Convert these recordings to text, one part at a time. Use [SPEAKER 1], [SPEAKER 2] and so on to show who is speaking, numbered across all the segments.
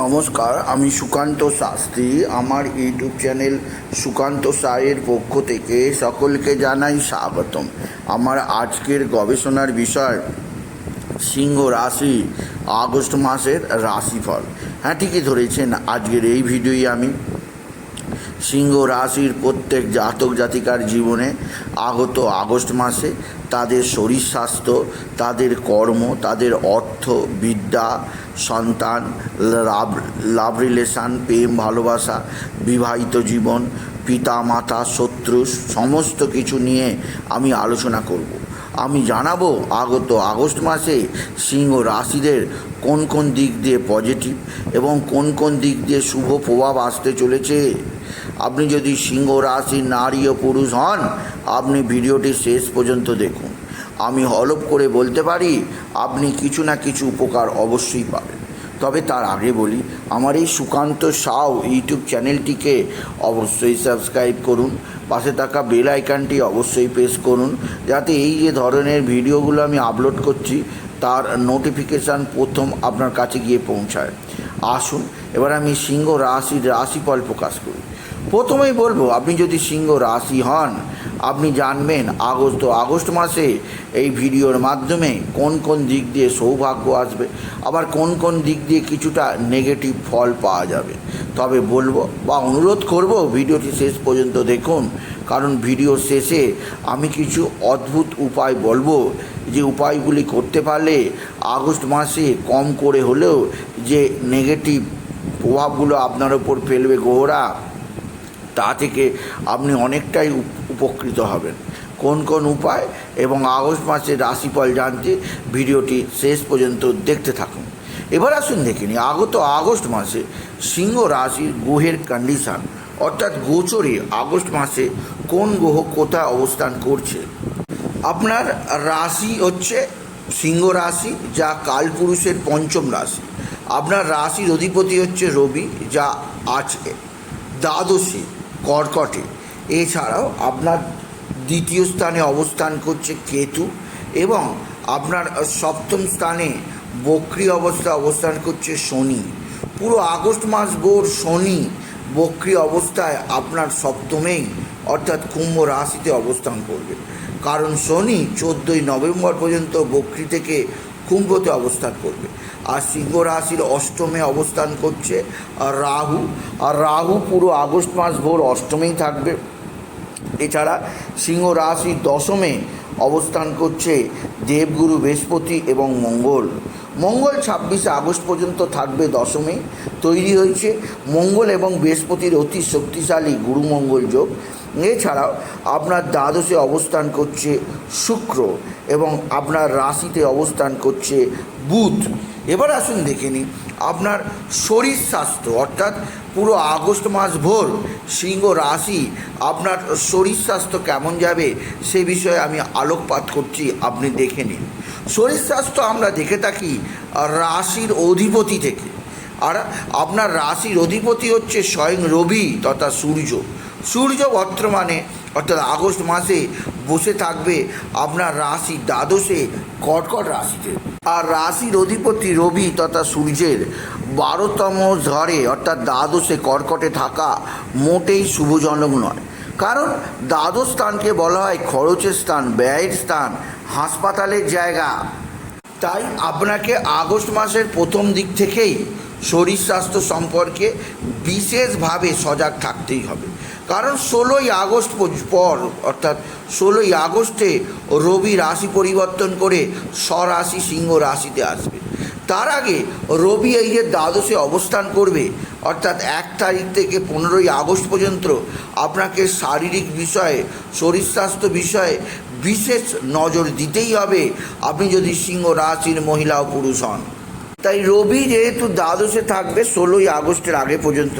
[SPEAKER 1] নমস্কার, আমি সুকান্ত শাস্ত্রী। আমার ইউটিউব চ্যানেল সুকান্ত সায়ের পক্ষ থেকে সকলকে জানাই স্বাগতম। আমার আজকের গবেষণার বিষয় সিংহ রাশি, আগস্ট মাসের রাশিফল। হ্যাঁ ঠিকই ধরেছেন, আজকের এই ভিডিওই আমি। সিংহ রাশির প্রত্যেক জাতক জাতিকার জীবনে আগত আগস্ট মাসে তাদের শরীর স্বাস্থ্য, তাদের কর্ম, তাদের অর্থ, বিদ্যা, সন্তান, লাভ লাভ রিলেশান, প্রেম, ভালোবাসা, বিবাহিত জীবন পিতা মাতা শত্রু সমস্ত কিছু নিয়ে আমি আলোচনা করব। আমি জানাব আগত আগস্ট মাসে সিংহ রাশিদের কোন কোন দিক দিয়ে পজিটিভ এবং কোন কোন দিক দিয়ে শুভ প্রভাব আসতে চলেছে। আপনি যদি সিংহ রাশি, নারী ও পুরুষ হন, আপনি ভিডিওটি শেষ পর্যন্ত দেখুন। আমি হলপ করে বলতে পারি, আপনি কিছু না কিছু উপকার অবশ্যই পাবেন। তবে তার আগে বলি, আমার এই সুকান্ত সাউ ইউটিউব চ্যানেলটিকে অবশ্যই সাবস্ক্রাইব করুন। পাশে থাকা বেল আইকনটি অবশ্যই প্রেস করুন, যাতে এই যে ধরনের ভিডিওগুলো আমি আপলোড করছি, তার নোটিফিকেশান প্রথম আপনার কাছে গিয়ে পৌঁছায়। আসুন, এবার আমি সিংহ রাশির রাশিফল প্রকাশ করি। প্রথমেই বলব, আপনি যদি সিংহ রাশি হন, আপনি জানবেন আগস্ট আগস্ট মাসে এই ভিডিওর মাধ্যমে কোন কোন দিক দিয়ে সৌভাগ্য আসবে, আবার কোন কোন দিক দিয়ে কিছুটা নেগেটিভ ফল পাওয়া যাবে। তবে বলব বা অনুরোধ করব, ভিডিওটি শেষ পর্যন্ত দেখুন, কারণ ভিডিও শেষে আমি কিছু অদ্ভুত উপায় বলব, যে উপায়গুলি করতে পারলে আগস্ট মাসে কম করে হলেও যে নেগেটিভ প্রভাবগুলো আপনার ওপর ফেলবে গ্রহরা তা থেকে আপনি অনেকটাই উপকৃত হবেন। কোন কোন উপায় এবং আগস্ট মাসের রাশিফল জানতে ভিডিওটি শেষ পর্যন্ত দেখতে থাকুন। এবার আসুন দেখে নিই, আগত আগস্ট মাসে সিংহ রাশির গ্রহের কন্ডিশান অর্থাৎ গোচরে আগস্ট মাসে কোন গ্রহ কোথায় অবস্থান করছে? আপনার রাশি হচ্ছে সিংহ রাশি, যা কালপুরুষের পঞ্চম রাশি। আপনার রাশির অধিপতি হচ্ছে রবি, যা আছে দ্বাদশে। কর্কটে। এছাড়াও আপনার দ্বিতীয় স্থানে অবস্থান করছে কেতু এবং আপনার সপ্তম স্থানে বক্রি অবস্থা অবস্থান করছে শনি। পুরো আগস্ট মাস ভোর শনি বক্রি অবস্থায় আপনার সপ্তমেই অর্থাৎ কুম্ভ রাশিতে অবস্থান করবে। কারণ শনি চোদ্দোই নভেম্বর পর্যন্ত বক্রি থেকে কুম্ভতে অবস্থান করবে। আর সিংহ রাশির অষ্টমে অবস্থান করছে আর রাহু। আর রাহু পুরো আগস্ট মাস ভোর অষ্টমেই থাকবে। এছাড়া সিংহ রাশির দশমে অবস্থান করছে দেবগুরু, বৃহস্পতি এবং মঙ্গল। মঙ্গল ছাব্বিশে আগস্ট পর্যন্ত থাকবে দশমে। তৈরি হয়েছে মঙ্গল এবং বৃহস্পতির অতি শক্তিশালী গুরুমঙ্গল যোগ। এছাড়াও আপনার দ্বাদশে অবস্থান করছে শুক্র এবং আপনার রাশিতে অবস্থান করছে বুধ। এবার আসুন দেখে নিই, আপনার শরীর স্বাস্থ্য, অর্থাৎ পুরো আগস্ট মাস ভোর সিংহ রাশি, আপনার শরীর স্বাস্থ্য কেমন যাবে সে বিষয়ে আমি আলোকপাত করছি, আপনি দেখে নিন। শরীর স্বাস্থ্য আমরা দেখে থাকি রাশির অধিপতি থেকে। আর আপনার রাশির অধিপতি হচ্ছে স্বয়ং রবি তথা সূর্য। সূর্য বর্তমানে অর্থাৎ আগস্ট মাসে বসে থাকবে আপনার রাশি দ্বাদশে, কর্কট রাশিতে। আর রাশির অধিপতি রবি তথা সূর্যের বারোতম ঝড়ে, অর্থাৎ দ্বাদশে কর্কটে থাকা মোটেই শুভজনক নয়। কারণ দ্বাদশ স্থানকে বলা হয় খরচের স্থান, ব্যয়ের স্থান, হাসপাতালের জায়গা। তাই আপনাকে আগস্ট মাসের প্রথম দিক থেকেই শরীর স্বাস্থ্য সম্পর্কে বিশেষভাবে সজাগ থাকতেই হবে। কারণ ষোলোই আগস্ট পর অর্থাৎ ষোলোই আগস্টে রবি রাশি পরিবর্তন করে স্বরাশি সিংহ রাশিতে আসবে। তার আগে রবি এই যে দ্বাদশে অবস্থান করবে, অর্থাৎ এক তারিখ থেকে পনেরোই আগস্ট পর্যন্ত আপনাকে শারীরিক বিষয়ে, শরীর স্বাস্থ্য বিষয়ে বিশেষ নজর দিতেই হবে। আপনি যদি সিংহ রাশির মহিলা ও পুরুষ হন। তাই রবি যেহেতু দ্বাদশে থাকবে, ষোলোই আগস্টের আগে পর্যন্ত।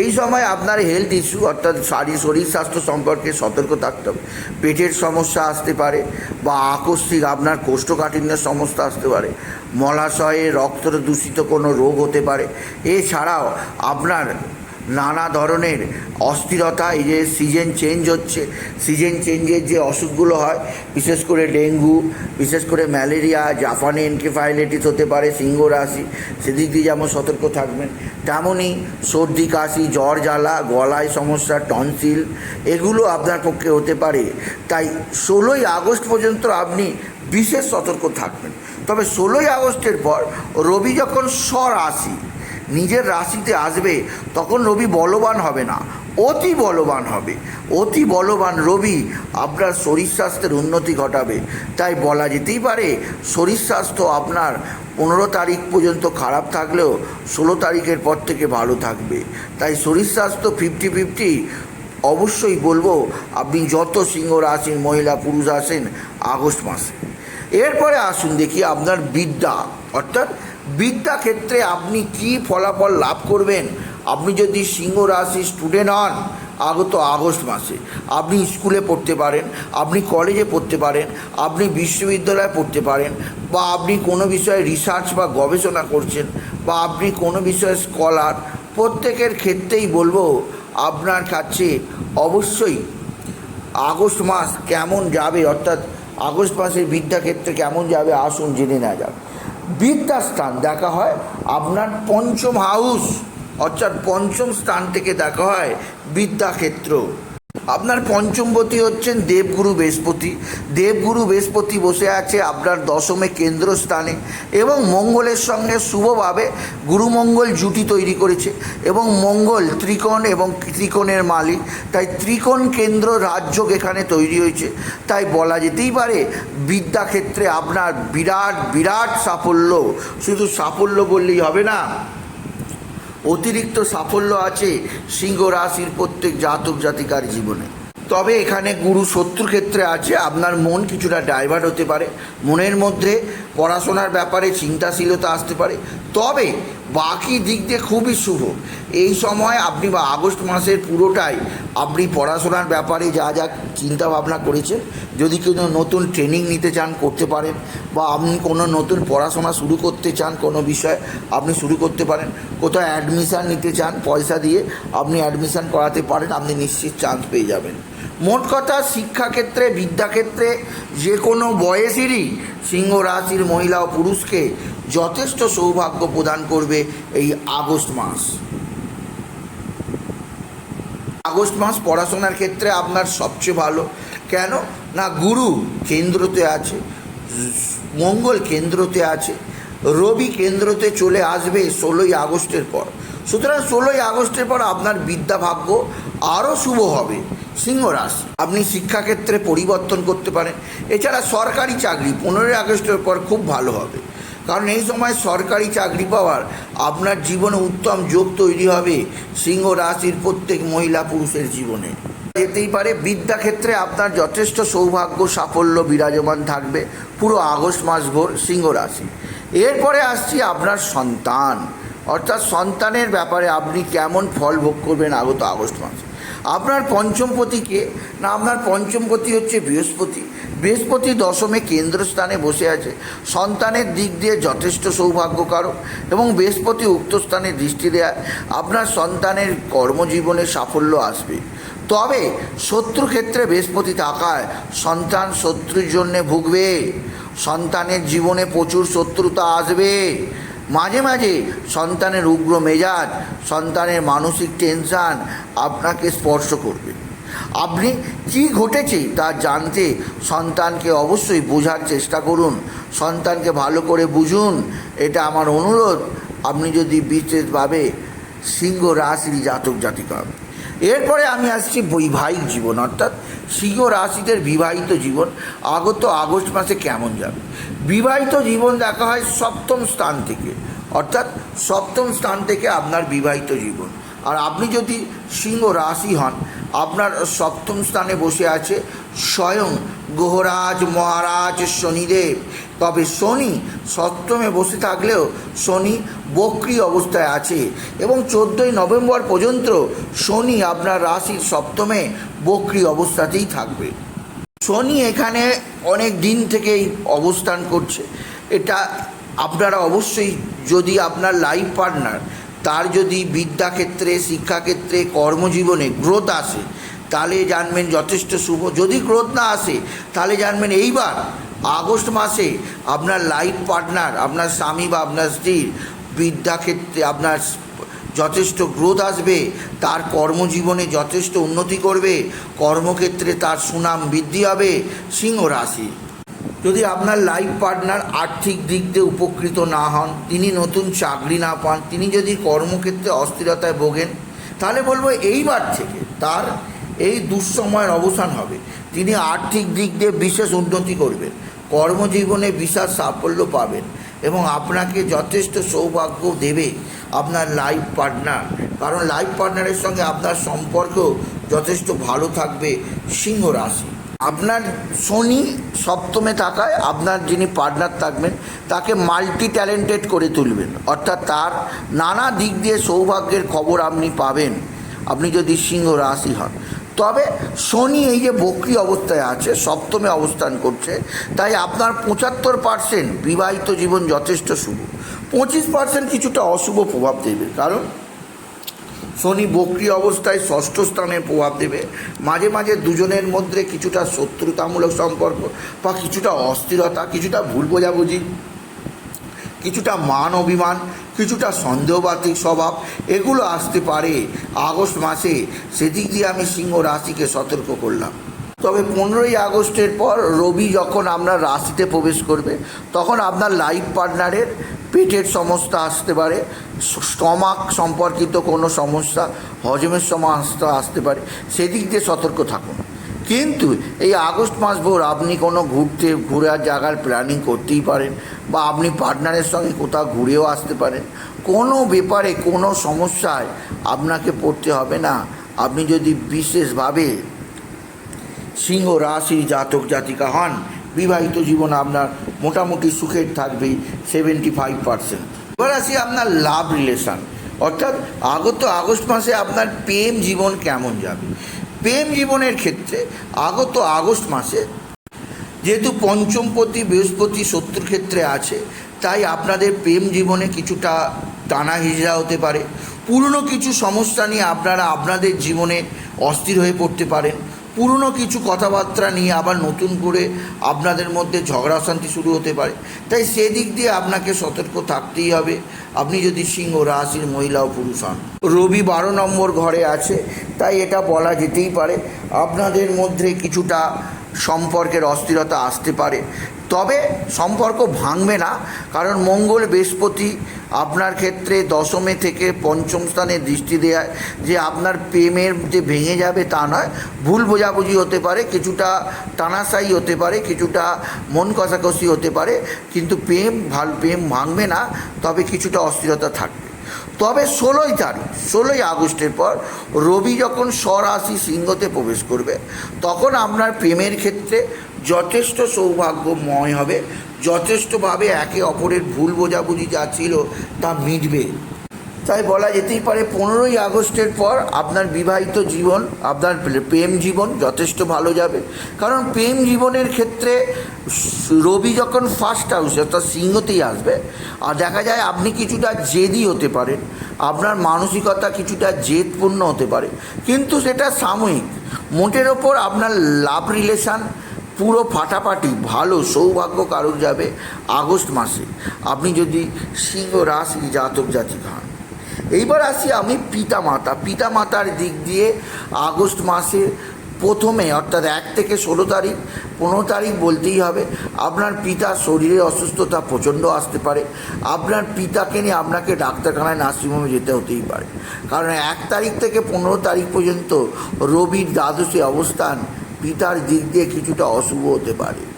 [SPEAKER 1] এই সময় আপনার হেলথ ইস্যু অর্থাৎ শারীর শরীর স্বাস্থ্য সম্পর্কে সতর্ক থাকতে হবে। পেটের সমস্যা আসতে পারে বা আকস্মিক আপনার কোষ্ঠকাঠিন্যের সমস্যা আসতে পারে। মলাশয়ে রক্ত দূষিত কোনো রোগ হতে পারে। এছাড়াও আপনার নানা ধরনের অস্থিরতা, এই যে সিজন চেঞ্জ হচ্ছে সিজন চেঞ্জের যে অসুখগুলো হয়, বিশেষ করে ডেঙ্গু, বিশেষ করে ম্যালেরিয়া, জাপানে এনকেফাইলেটিস হতে পারে, সিংহ রাশি, সেদিক দিয়ে যেমন সতর্ক থাকবেন, তেমনই সর্দি, কাশি, জ্বর, জ্বালা, গলায় সমস্যা টনসিল এগুলো আপনার পক্ষে হতে পারে। তাই ষোলোই আগস্ট পর্যন্ত আপনি বিশেষ সতর্ক থাকবেন। তবে ষোলোই আগস্টের পর রবি যখন স্বরাশি নিজের রাশিতে আসবে, তখন রবি বলবান হবে না। অতি বলবান হবে। অতি বলবান রবি আপনার শরীর স্বাস্থ্যের উন্নতি ঘটাবে। তাই বলা যেতেই পারে, শরীর স্বাস্থ্য আপনার পনেরো তারিখ পর্যন্ত খারাপ থাকলেও ষোলো তারিখের পর থেকে ভালো থাকবে। তাই শরীর স্বাস্থ্য ফিফটি ফিফটি অবশ্যই বলব, আপনি যত সিংহ রাশির মহিলা, পুরুষ আসেন আগস্ট মাসে। এরপরে আসুন দেখি আপনার বিদ্যা, অর্থাৎ বিদ্যা ক্ষেত্রে আপনি কি ফলাফল লাভ করবেন? আপনি যদি সিংহ রাশি স্টুডেন্ট হন, আগত আগস্ট মাসে, আপনি স্কুলে পড়তে পারেন, আপনি কলেজে পড়তে পারেন, আপনি বিশ্ববিদ্যালয়ে পড়তে পারেন, বা আপনি কোনো বিষয়ে রিসার্চ বা গবেষণা করছেন, বা আপনি কোনো বিষয়ে স্কলার প্রত্যেকের ক্ষেত্রেই বলব, আপনার কাছে অবশ্যই আগস্ট মাস কেমন যাবে? অর্থাৎ আগস্ট মাসের বিদ্যাক্ষেত্রে কেমন যাবে? আসুন জেনে নেওয়া যাক। বিদ্যাস্থান দেখা হয় আপনার পঞ্চম হাউস অর্থাৎ পঞ্চম স্থান থেকে দেখা হয় বিদ্যাক্ষেত্র আপনার পঞ্চমপতি হচ্ছেন দেবগুরু বৃহস্পতি। দেবগুরু বৃহস্পতি বসে আছে আপনার দশমে কেন্দ্রস্থানে এবং মঙ্গলের সঙ্গে শুভভাবে গুরুমঙ্গল জুটি তৈরি করেছে এবং মঙ্গল ত্রিকোণ এবং ত্রিকোণের মালিক। তাই ত্রিকোণ কেন্দ্র রাজ্য এখানে তৈরি হয়েছে। তাই বলা যেতেই পারে বিদ্যাক্ষেত্রে আপনার বিরাট বিরাট সাফল্য। শুধু সাফল্য বললেই হবে না। অতিরিক্ত সাফল্য আছে সিংহ রাশির প্রত্যেক জাতক জাতিকার জীবনে। তবে এখানে গুরু শত্রু ক্ষেত্রে আছে, আপনার মন কিছুটা ডাইভার্ট হতে পারে। মনের মধ্যে পড়াশোনার ব্যাপারে চিন্তাশীলতা আসতে পারে। তবে বাকি দিক দিয়ে খুবই শুভ। এই সময় আপনি বা আগস্ট মাসের পুরোটাই আপনি পড়াশোনার ব্যাপারে যা যা চিন্তা ভাবনা করেছেন, যদি কোনো নতুন ট্রেনিং নিতে চান করতে পারেন বা আপনি কোনো নতুন পড়াশোনা শুরু করতে চান কোনো বিষয়ে আপনি শুরু করতে পারেন, কোথাও অ্যাডমিশান নিতে চান পয়সা দিয়ে আপনি অ্যাডমিশান করাতে পারেন, আপনি নিশ্চিত চান্স পেয়ে যাবেন। মোট কথা শিক্ষাক্ষেত্রে, বিদ্যাক্ষেত্রে যে কোনো বয়সেরই সিংহ রাশির মহিলা ও পুরুষকে যথেষ্ট সৌভাগ্য প্রদান করবে এই আগস্ট মাস। আগস্ট মাস পড়াশোনার ক্ষেত্রে আপনার সবচেয়ে ভালো। কেন? না, গুরু কেন্দ্রতে আছে, মঙ্গল কেন্দ্রতে আছে, রবি কেন্দ্রতে চলে আসবে ষোলোই আগস্টের পর। সুতরাং ষোলোই আগস্টের পর আপনার বিদ্যা ভাগ্য আরও শুভ হবে। সিংহ রাশি, আপনি শিক্ষাক্ষেত্রে পরিবর্তন করতে পারেন। এছাড়া সরকারি চাকরি, পনেরোই আগস্টের পর খুব ভালো হবে। কারণ এই সময় সরকারি চাকরি পাওয়ার আপনার জীবনে উত্তম যোগ তৈরি হবে সিংহ রাশির প্রত্যেক মহিলা পুরুষের জীবনে। যেতেই পারে, বিদ্যাক্ষেত্রে আপনার যথেষ্ট সৌভাগ্য, সাফল্য বিরাজমান থাকবে পুরো আগস্ট মাস ভোর সিংহ রাশি। এরপরে আসছি আপনার সন্তান। অর্থাৎ সন্তানের ব্যাপারে আপনি কেমন ফল ভোগ করবেন আগত আগস্ট মাসে? আপনার পঞ্চম পঞ্চমপতিকে না, আপনার পঞ্চমপতি হচ্ছে বৃহস্পতি। বৃহস্পতি দশমে কেন্দ্রস্থানে বসে আছে। সন্তানের দিক দিয়ে যথেষ্ট সৌভাগ্যকারক এবং বৃহস্পতি উক্ত স্থানে দৃষ্টি দেয় আপনার সন্তানের কর্মজীবনে সাফল্য আসবে। তবে শত্রু ক্ষেত্রে বৃহস্পতি থাকায় সন্তান শত্রুর জন্যে ভুগবে। সন্তানের জীবনে প্রচুর শত্রুতা আসবে। মাঝে মাঝে সন্তানের উগ্র মেজাজ, সন্তানের মানসিক টেনশান আপনাকে স্পর্শ করবে। আপনি কি ঘটেছে তা জানতে সন্তানকে অবশ্যই বোঝার চেষ্টা করুন। সন্তানকে ভালো করে বুঝুন। এটা আমার অনুরোধ। আপনি যদি বিশেষভাবে সিংহ রাশির জাতক জাতিকা। এরপরে আমি আসছি বৈবাহিক জীবন, অর্থাৎ সিংহ রাশিদের বিবাহিত জীবন। আগত আগস্ট মাসে কেমন যাবে? বিবাহিত জীবন দেখা হয় সপ্তম স্থান থেকে। অর্থাৎ সপ্তম স্থান থেকে আপনার বিবাহিত জীবন। আর আপনি যদি সিংহ রাশি হন আপনার সপ্তম স্থানে বসে আছে স্বয়ং গ্রহরাজ মহারাজ শনিদেব। তবে শনি সপ্তমে বসে থাকলেও শনি বক্রি অবস্থায় আছে এবং চোদ্দোই নভেম্বর পর্যন্ত শনি আপনার রাশির সপ্তমে বক্রি অবস্থাতেই থাকবে। শনি এখানে অনেক দিন থেকেই অবস্থান করছে। এটা আপনারা অবশ্যই যদি আপনার লাইফ পার্টনার তার যদি বিদ্যাক্ষেত্রে, শিক্ষাক্ষেত্রে, কর্মজীবনে গ্রোথ আসে, তাহলে জানবেন যথেষ্ট শুভ। যদি গ্রোথ না আসে, তাহলে জানবেন এইবার, আগস্ট মাসে আপনার লাইফ পার্টনার, আপনার স্বামী বা আপনার স্ত্রীর বিদ্যাক্ষেত্রে আপনার যথেষ্ট গ্রোথ আসবে, তার কর্মজীবনে যথেষ্ট উন্নতি করবে, কর্মক্ষেত্রে তার সুনাম বৃদ্ধি হবে, সিংহ রাশি। যদি আপনার লাইফ পার্টনার আর্থিক দিক দিয়ে উপকৃত না হন, তিনি নতুন চাকরি না পান, তিনি যদি কর্মক্ষেত্রে অস্থিরতায় ভোগেন, তাহলে বলব এইবার থেকে তার এই দুঃসময়ের অবসান হবে। তিনি আর্থিক দিক দিয়ে বিশেষ উন্নতি করবেন, কর্মজীবনে বিশাল সাফল্য পাবেন এবং আপনাকে যথেষ্ট সৌভাগ্য দেবে আপনার লাইফ পার্টনার কারণ লাইফ পার্টনারের সঙ্গে আপনার সম্পর্ক যথেষ্ট ভালো থাকবে সিংহ রাশি। আপনার শনি সপ্তমে থাকায় আপনার যিনি পার্টনার থাকবেন, তাকে মাল্টি ট্যালেন্টেড করে তুলবেন। অর্থাৎ তার নানা দিক দিয়ে সৌভাগ্যের খবর আপনি পাবেন, আপনি যদি সিংহ রাশি হন। তবে শনি এই যে বক্রি অবস্থায় আছে, সপ্তমে অবস্থান করছে, তাই আপনার পঁচাত্তর পার্সেন্ট বিবাহিত জীবন যথেষ্ট শুভ। পঁচিশ পার্সেন্ট কিছুটা অশুভ প্রভাব দেবে। কারণ শনি বক্রি অবস্থায় ষষ্ঠ স্থানে প্রভাব দেবে। মাঝে মাঝে দুজনের মধ্যে কিছুটা শত্রুতামূলক সম্পর্ক বা কিছুটা অস্থিরতা, কিছুটা ভুল বোঝাবুঝি, কিছুটা মান অভিমান, কিছুটা সন্দেহবাতিক স্বভাব, এগুলো আসতে পারে আগস্ট মাসে। সেদিক দিয়ে আমি সিংহ রাশিকে সতর্ক করলাম। তবে পনেরোই আগস্টের পর রবি যখন আপনার রাশিতে প্রবেশ করবে, তখন আপনার লাইফ পার্টনারের পেটের সমস্যা আসতে পারে। স্টমাক সম্পর্কিত কোনো সমস্যা, হজমের সমস্যা আসতে পারে। সেদিক দিয়ে সতর্ক থাকুন। কিন্তু এই আগস্ট মাস ভোর আপনি কোনো ঘুরতে ঘোরার জায়গার প্ল্যানিং করতেই পারেন বা আপনি পার্টনারের সঙ্গে কোথাও ঘুরেও আসতে পারেন। কোনো ব্যাপারে কোনো সমস্যায় আপনাকে পড়তে হবে না। আপনি যদি বিশেষভাবে সিংহ রাশি জাতক জাতিকা হন বিবাহিত জীবন আপনার মোটামুটি সুখের থাকবে সেভেন্টি ফাইভ পার্সেন্ট এবার আসি আপনার লাভ রিলেশান অর্থাৎ আগত আগস্ট মাসে আপনার প্রেম জীবন কেমন যাবে? প্রেম জীবনের ক্ষেত্রে আগত আগস্ট মাসে যেহেতু পঞ্চমপতি, বৃহস্পতি, শত্রুর ক্ষেত্রে আছে, তাই আপনাদের প্রেম জীবনে কিছুটা টানা হিজড়া হতে পারে। পুরনো কিছু সমস্যা নিয়ে আপনারা আপনাদের জীবনে অস্থির হয়ে পড়তে পারেন। পুরনো কিছু কথাবার্তা নিয়ে আবার নতুন করে আপনাদের মধ্যে ঝগড়া অশান্তি শুরু হতে পারে। তাই সেদিক দিয়ে আপনাকে সতর্ক থাকতেই হবে। আপনি যদি সিংহ, রাশির মহিলা ও পুরুষ হন। রবি বারো নম্বর ঘরে আছে, তাই এটা বলা যেতেই পারে। আপনাদের মধ্যে কিছুটা সম্পর্কের অস্থিরতা আসতে পারে। তবে সম্পর্ক ভাঙবে না, কারণ মঙ্গল বৃহস্পতি আপনার ক্ষেত্রে দশমে থেকে পঞ্চম স্থানে দৃষ্টি দেয়, যে আপনার প্রেমের যে ভেঙে যাবে তা নয়, ভুল বোঝাবুঝি হতে পারে, কিছুটা টানাশাই হতে পারে, কিছুটা মন কষাকষি হতে পারে, কিন্তু প্রেম ভালো, প্রেম ভাঙবে না, তবে কিছুটা অস্থিরতা থাকবে। তবে ষোলোই তারিখ, ষোলোই আগস্টের পর রবি যখন স্বরাশি সিংহতে প্রবেশ করবে, তখন আপনার প্রেমের ক্ষেত্রে যথেষ্ট সৌভাগ্যময় হবে, যথেষ্টভাবে একে অপরের ভুল বোঝাবুঝি যা ছিল তা মিটবে। তাই বলা যেতেই পারে, পনেরোই আগস্টের পর আপনার বিবাহিত জীবন, আপনার প্রেম জীবন যথেষ্ট ভালো যাবে। কারণ প্রেম জীবনের ক্ষেত্রে রবি যখন ফার্স্ট হাউসে অর্থাৎ সিংহতেই আসবে, আর দেখা যায় আপনি কিছুটা জেদি হতে পারেন, আপনার মানসিকতা কিছুটা জেদপূর্ণ হতে পারে। কিন্তু সেটা সাময়িক। মোটের ওপর আপনার লাভ রিলেশান পুরো ফাটাফাটি ভালো সৌভাগ্য কারক যাবে আগস্ট মাসে। আপনি যদি সিংহ রাশি জাতক জাতিক হন। এইবার আসি আমি পিতা মাতা পিতা মাতার দিক দিয়ে আগস্ট মাসে প্রথমে, অর্থাৎ এক থেকে ষোলো তারিখ, পনেরো তারিখ বলতেই হবে, আপনার পিতার শরীরে অসুস্থতা প্রচণ্ড আসতে পারে। আপনার পিতাকে নিয়ে আপনাকে ডাক্তারখানায় নার্সিংহোমে যেতে হতেই পারে। কারণ এক তারিখ থেকে পনেরো তারিখ পর্যন্ত রবির দ্বাদশী অবস্থান পিতার দিক দিয়ে কিছুটা অশুভ হতে পারে।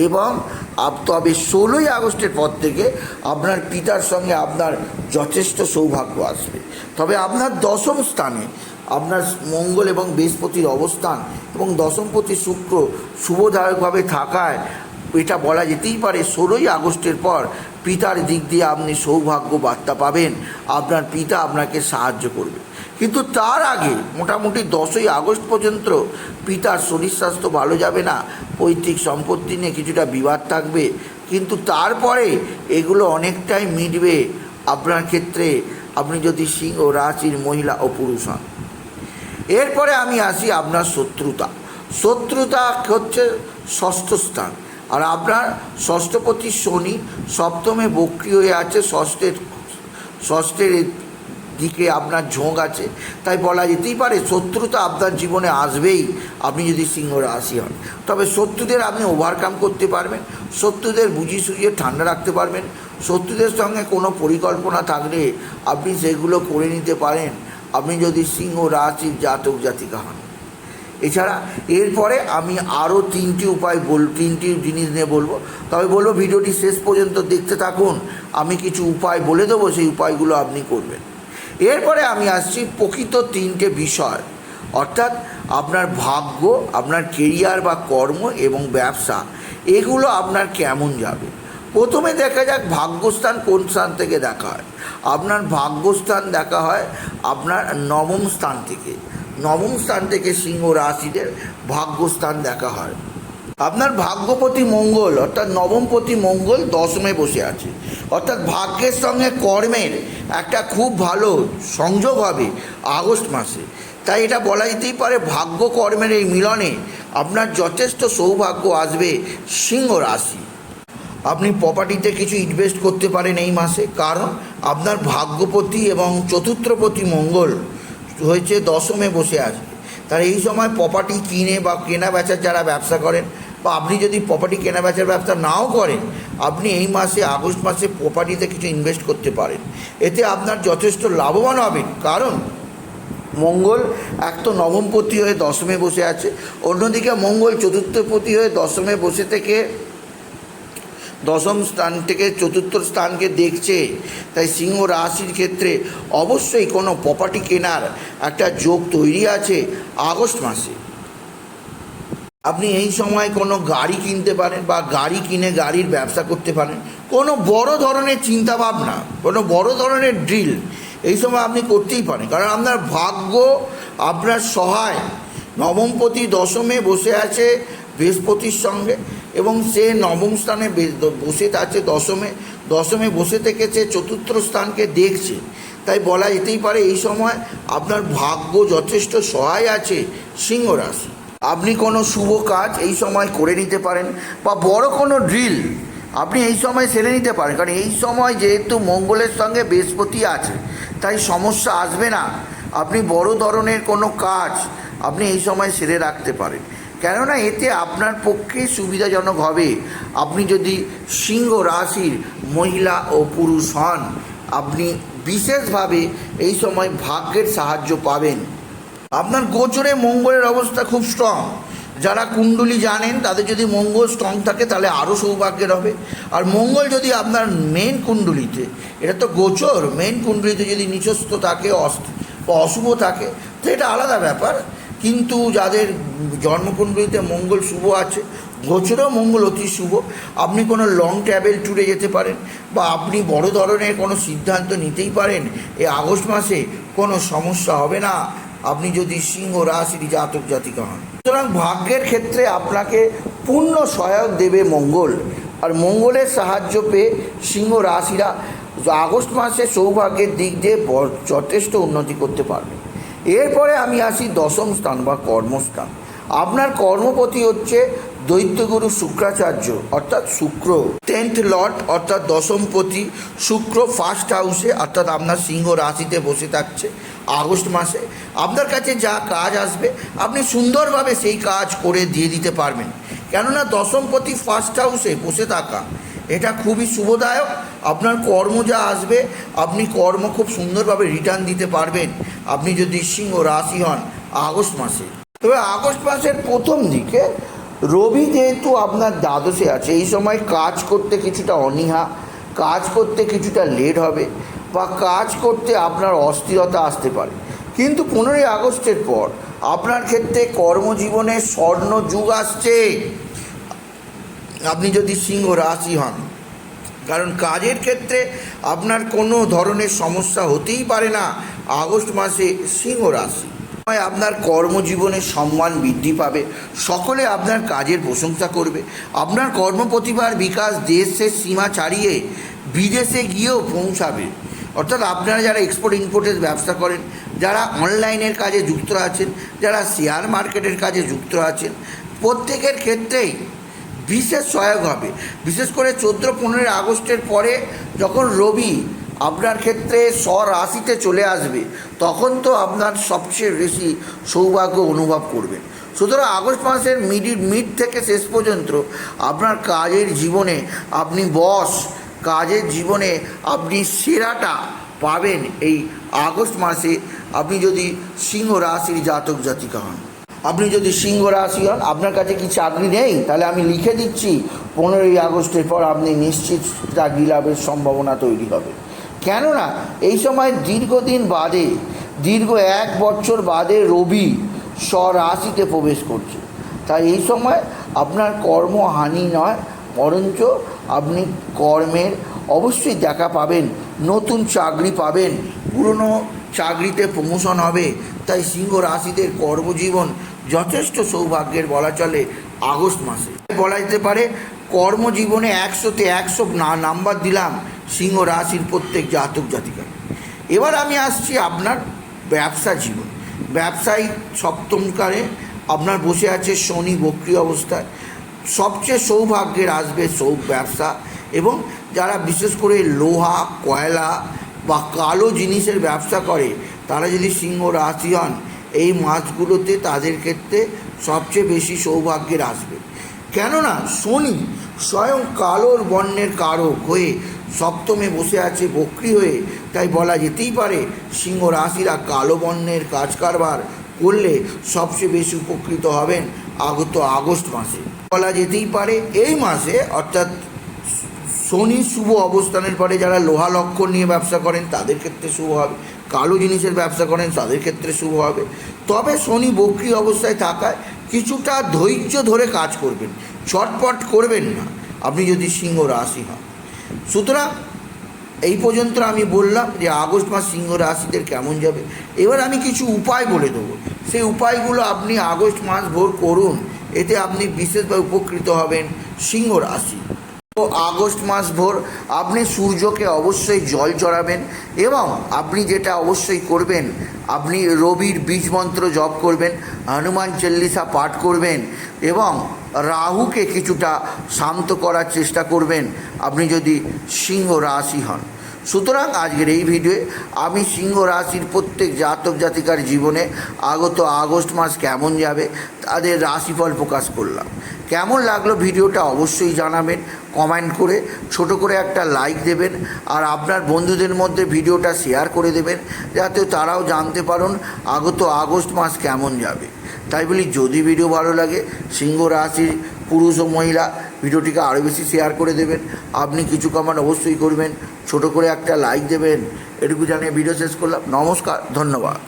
[SPEAKER 1] এবং আপ- তবে ষোলোই আগস্টের পর থেকে আপনার পিতার সঙ্গে আপনার যথেষ্ট সৌভাগ্য আসবে। তবে আপনার দশম স্থানে আপনার মঙ্গল এবং বৃহস্পতির অবস্থান এবং দশমপতি শুক্র শুভদায়কভাবে থাকায় এটা বলা যেতেই পারে ষোলোই আগস্টের পর পিতার দিক দিয়ে আপনি সৌভাগ্য বার্তা পাবেন, আপনার পিতা আপনাকে সাহায্য করবে। কিন্তু তার আগে মোটামুটি দশই আগস্ট পর্যন্ত পিতার শরীর স্বাস্থ্য ভালো যাবে না, পৈতৃক সম্পত্তি নিয়ে কিছুটা বিবাদ থাকবে, কিন্তু তারপরে এগুলো অনেকটাই মিটবে আপনার ক্ষেত্রে, আপনি যদি সিংহ রাশির মহিলা ও পুরুষ হন। এরপরে আমি আসি আপনার শত্রুতা। শত্রুতা হচ্ছে ষষ্ঠ স্থান। আর আপনার ষষ্ঠপতি শনি সপ্তমে বক্রি হয়ে আছে, ষষ্ঠের ষষ্ঠের দিকে আপনার ঝোঁক আছে। তাই বলা যেতেই পারে, শত্রুতা আপনার জীবনে আসবেই, আপনি যদি সিংহ রাশি হন। তবে শত্রুদের আপনি ওভারকাম করতে পারবেন, শত্রুদের বুঝিয়ে সুঝিয়ে ঠান্ডা রাখতে পারবেন, শত্রুদের সঙ্গে কোনো পরিকল্পনা থাকলে আপনি সেগুলো করে নিতে পারেন। আপনি যদি সিংহ রাশির জাতক জাতিকা হন। এছাড়া এরপরে আমি আরও তিনটি উপায় বল, তিনটি জিনিস নিয়ে বলব। তবে বলব ভিডিওটি শেষ পর্যন্ত দেখতে থাকুন। আমি কিছু উপায় বলে দেবো, সেই উপায়গুলো আপনি করবেন। এরপরে আমি আসছি প্রকৃত তিনটে বিষয়। অর্থাৎ আপনার ভাগ্য, আপনার কেরিয়ার বা কর্ম এবং ব্যবসা, এগুলো আপনার কেমন যাবে? প্রথমে দেখা যাক ভাগ্যস্থান কোন স্থান থেকে দেখা হয়। আপনার ভাগ্যস্থান দেখা হয় আপনার নবম স্থান থেকে। নবম স্থান থেকে সিংহ রাশিদের ভাগ্যস্থান দেখা হয়। আপনার ভাগ্যপতি মঙ্গল, অর্থাৎ নবমপতি মঙ্গল দশমে বসে আছে। অর্থাৎ ভাগ্যের সঙ্গে কর্মের একটা খুব ভালো সংযোগ হবে আগস্ট মাসে। তাই এটা বলা যেতেই পারে ভাগ্য কর্মের এই মিলনে আপনার যথেষ্ট সৌভাগ্য আসবে সিংহ রাশি। আপনি প্রপার্টিতে কিছু ইনভেস্ট করতে পারেন এই মাসে। কারণ আপনার ভাগ্যপতি এবং চতুর্থপতি মঙ্গল হয়েছে, দশমে বসে আছে। তার এই সময় প্রপার্টি কিনে বা কেনা বেচার যারা ব্যবসা করেন, বা আপনি যদি প্রপার্টি কেনা বেচার ব্যবসা নাও করেন, আপনি এই মাসে, আগস্ট মাসে প্রপার্টিতে কিছু ইনভেস্ট করতে পারেন। এতে আপনার যথেষ্ট লাভবান হবেন। কারণ মঙ্গল এক তো নবমপতি হয়ে দশমে বসে আছে, অন্যদিকে মঙ্গল চতুর্থপতি হয়ে দশমে বসে থেকে দশম স্থান থেকে চতুর্থ স্থানকে দেখছে। তাই সিংহ রাশির ক্ষেত্রে অবশ্যই কোনো প্রপার্টি কেনার একটা যোগ তৈরি আছে আগস্ট মাসে। আপনি এই সময় কোনো গাড়ি কিনতে পারেন বা গাড়ি কিনে গাড়ির ব্যবসা করতে পারেন। কোনো বড় ধরনের চিন্তাভাবনা, কোনো বড় ধরনের ড্রিল এই সময় আপনি করতেই পারেন। কারণ আপনার ভাগ্য, আপনার সহায়। নবমপতি দশমে বসে আছে বৃহস্পতির সঙ্গে। এবং সে নবম স্থানে বসে আছে দশমে। দশমে বসে থেকে সে চতুর্থ স্থানকে দেখছে। তাই বলা যেতেই পারে এই সময় আপনার ভাগ্য যথেষ্ট সহায় আছে সিংহ রাশি। আপনি কোনো শুভ কাজ এই সময় করে নিতে পারেন বা বড় কোনো ড্রিল আপনি এই সময় সেরে নিতে পারেন। কারণ এই সময় যেহেতু মঙ্গলের সঙ্গে বৃহস্পতি আছে, তাই সমস্যা আসবে না। আপনি বড় ধরনের কোনো কাজ আপনি এই সময় সেরে রাখতে পারেন। কেননা এতে আপনার পক্ষে সুবিধাজনক হবে। আপনি যদি সিংহ রাশির মহিলা ও পুরুষ হন, আপনি বিশেষভাবে এই সময় ভাগ্যের সাহায্য পাবেন। আপনার গোচরে মঙ্গলের অবস্থা খুব স্ট্রং যারা কুণ্ডলী জানেন, তাদের যদি মঙ্গল স্ট্রং থাকে, তাহলে আরও সৌভাগ্যের হবে। আর মঙ্গল যদি আপনার মেন কুণ্ডলিতে, এটা তো গোচর মেন কুণ্ডলিতে যদি নিচস্থ থাকে অশুভ থাকে, তো এটা আলাদা ব্যাপার। কিন্তু যাদের জন্মকুণ্ডলিতে মঙ্গল শুভ আছে, গোচরেও মঙ্গল অতি শুভ, আপনি কোনো লং ট্রাভেল ট্যুরে যেতে পারেন বা আপনি বড় ধরনের কোনো সিদ্ধান্ত নিতেই পারেন এই আগস্ট মাসে কোনো সমস্যা হবে না। আপনি যদি সিংহ রাশির জাতক জাতিকা হন। সুতরাং ভাগ্যের ক্ষেত্রে আপনাকে পূর্ণ সহায়ক দেবে মঙ্গল। আর মঙ্গলের সাহায্য পেয়ে সিংহ রাশিরা আগস্ট মাসে সৌভাগ্যের দিক দিয়ে যথেষ্ট উন্নতি করতে পারবে। এরপরে আমি আসি দশম স্থান বা কর্মস্থান। আপনার কর্মপতি হচ্ছে দৈত্যগুরু শুক্রাচার্য, অর্থাৎ শুক্র, টেন্থ লট অর্থাৎ দশমপতি। শুক্র ফার্স্ট হাউসে, অর্থাৎ আপনার সিংহ রাশিতে বসে থাকছে আগস্ট মাসে। আপনার কাছে যা কাজ আসবে, আপনি সুন্দরভাবে সেই কাজ করে দিয়ে দিতে পারবেন। কেননা দশমপতি ফার্স্ট হাউসে বসে থাকা এটা খুবই শুভদায়ক। আপনার কর্ম যা আসবে, আপনি কর্ম খুব সুন্দরভাবে রিটার্ন দিতে পারবেন। আপনি যদি সিংহ রাশি হন, আগস্ট মাসে। তবে আগস্ট মাসের প্রথম দিকে রবি যেহেতু আপনার দ্বাদশে আছে, এই সময় কাজ করতে কিছুটা অনীহা, কাজ করতে কিছুটা লেট হবে বা কাজ করতে আপনার অস্থিরতা আসতে পারে। কিন্তু পনেরোই আগস্টের পর আপনার ক্ষেত্রে কর্মজীবনে স্বর্ণ যুগ আসছে। আপনি যদি সিংহ রাশি হন, কারণ কাজের ক্ষেত্রে আপনার কোনো ধরনের সমস্যা হতেই পারে না। আগস্ট মাসে সিংহ রাশি। আপনার কর্মজীবনে সম্মান বৃদ্ধি পাবে। সকলে আপনার কাজের প্রশংসা করবে। আপনার কর্মপ্রতিভার বিকাশ দেশের সীমা ছাড়িয়ে বিদেশে গিয়েও পৌঁছাবে। অর্থাৎ আপনারা যারা এক্সপোর্ট ইম্পোর্টের ব্যবসা করেন, যারা অনলাইনের কাজে যুক্ত আছেন, যারা শেয়ার মার্কেটের কাজে যুক্ত আছেন, প্রত্যেকের ক্ষেত্রেই বিশেষ সহায়ক হবে। বিশেষ করে চোদ্দ পনেরোই আগস্টের পরে যখন রবি আপনার ক্ষেত্রে স্বরাশিতে চলে আসবে, তখন তো আপনার সবচেয়ে বেশি সৌভাগ্য অনুভব করবেন। সুতরাং আগস্ট মাসের মিডি, মিড থেকে শেষ পর্যন্ত আপনার কাজের জীবনে আপনি বস, কাজের জীবনে আপনি সেরাটা পাবেন এই আগস্ট মাসে। আপনি যদি সিংহ রাশির জাতক জাতিকা হন। আপনি যদি সিংহ রাশি হন, আপনার কাছে কি চাকরি নেই? তাহলে আমি লিখে দিচ্ছি, পনেরোই আগস্টের পর আপনি নিশ্চিত চাকরি লাভের সম্ভাবনা তৈরি হবে। কেননা, এই সময় দীর্ঘদিন বাদে, দীর্ঘ এক বছর বাদে রবি স্বরাশিতে প্রবেশ করছে। তাই এই সময় আপনার কর্মহানি নয়, বরঞ্চ আপনি কর্মের অবশ্যই দেখা পাবেন, নতুন চাকরি পাবেন, পুরনো চাকরিতে প্রমোশন হবে। তাই সিংহ রাশিদের কর্মজীবন যথেষ্ট সৌভাগ্যের বলা চলে আগস্ট মাসে। বলা যেতে পারে কর্মজীবনে একশোতে একশো না নাম্বার দিলাম সিংহ রাশির প্রত্যেক জাতক জাতিকা এবার আমি আসছি আপনার ব্যবসা জীবন। ব্যবসায়ী সপ্তমকারে আপনার বসে আছে শনি বক্রি অবস্থায়। সবচেয়ে সৌভাগ্যের আসবে সৌ ব্যবসা এবং যারা বিশেষ করে লোহা, কয়লা বা কালো জিনিসের ব্যবসা করে, তারা যদি সিংহ রাশি হন এই মাসগুলোতে তাদের ক্ষেত্রে সবচেয়ে বেশি সৌভাগ্যের আসবে। কেননা শনি স্বয়ং কালোর বর্ণের কারক হয়ে সপ্তমে বসে আছে বক্রি হয়ে। তাই বলা যেতেই পারে সিংহ রাশিরা কালো বর্ণের কাজ কারবার করলে সবচেয়ে বেশি উপকৃত হবেন আগত আগস্ট মাসে। বলা যেতেই পারে এই মাসে, অর্থাৎ শনি শুভ অবস্থানের পরে যারা লোহা লক্ষণ নিয়ে ব্যবসা করেন, তাদের ক্ষেত্রে শুভ হবে। কালো জিনিসের ব্যবসা করেন, তাদের ক্ষেত্রে শুভ হবে। তবে শনি বক্রি অবস্থায় থাকায় কিছুটা ধৈর্য ধরে কাজ করবেন। ছটপট করবেন না। আপনি যদি সিংহ রাশি হন। সুতরাং এই পর্যন্ত আমি বললাম যে আগস্ট মাস সিংহ রাশিদের কেমন যাবে। এবার আমি কিছু উপায় বলে দেবো। সেই উপায়গুলো আপনি আগস্ট মাস ভোর করুন। এতে আপনি বিশেষভাবে উপকৃত হবেন সিংহ রাশি। আগস্ট মাস ভোর আপনি সূর্যকে অবশ্যই জল চড়াবেন এবং আপনি যেটা অবশ্যই করবেন, আপনি রবির বীজ মন্ত্র জপ করবেন, হনুমান চল্লিশা পাঠ করবেন এবং রাহুকে কিছুটা শান্ত করার চেষ্টা করবেন, আপনি যদি সিংহ রাশি হন। সুতরাং আজকের এই ভিডিওয়ে আমি সিংহ রাশির প্রত্যেক জাতক জাতিকার জীবনে আগত আগস্ট মাস কেমন যাবে, তাদের রাশিফল প্রকাশ করলাম। কেমন লাগল ভিডিওটা অবশ্যই জানাবেন কমেন্ট করে, ছোট করে একটা লাইক দেবেন, আর আপনার বন্ধুদের মধ্যে ভিডিওটা শেয়ার করে দেবেন, যাতে তারাও জানতে পারুন আগত আগস্ট মাস কেমন যাবে। তাই বলি, যদি ভিডিও ভালো লাগে, সিংহ রাশির পুরুষ ও মহিলা ভিডিওটিকে আরও বেশি শেয়ার করে দেবেন, আপনি কিছু কমেন্ট অবশ্যই করবেন, ছোট করে একটা লাইক দেবেন, এটুকু জানিয়ে ভিডিও শেষ করলাম, নমস্কার, ধন্যবাদ।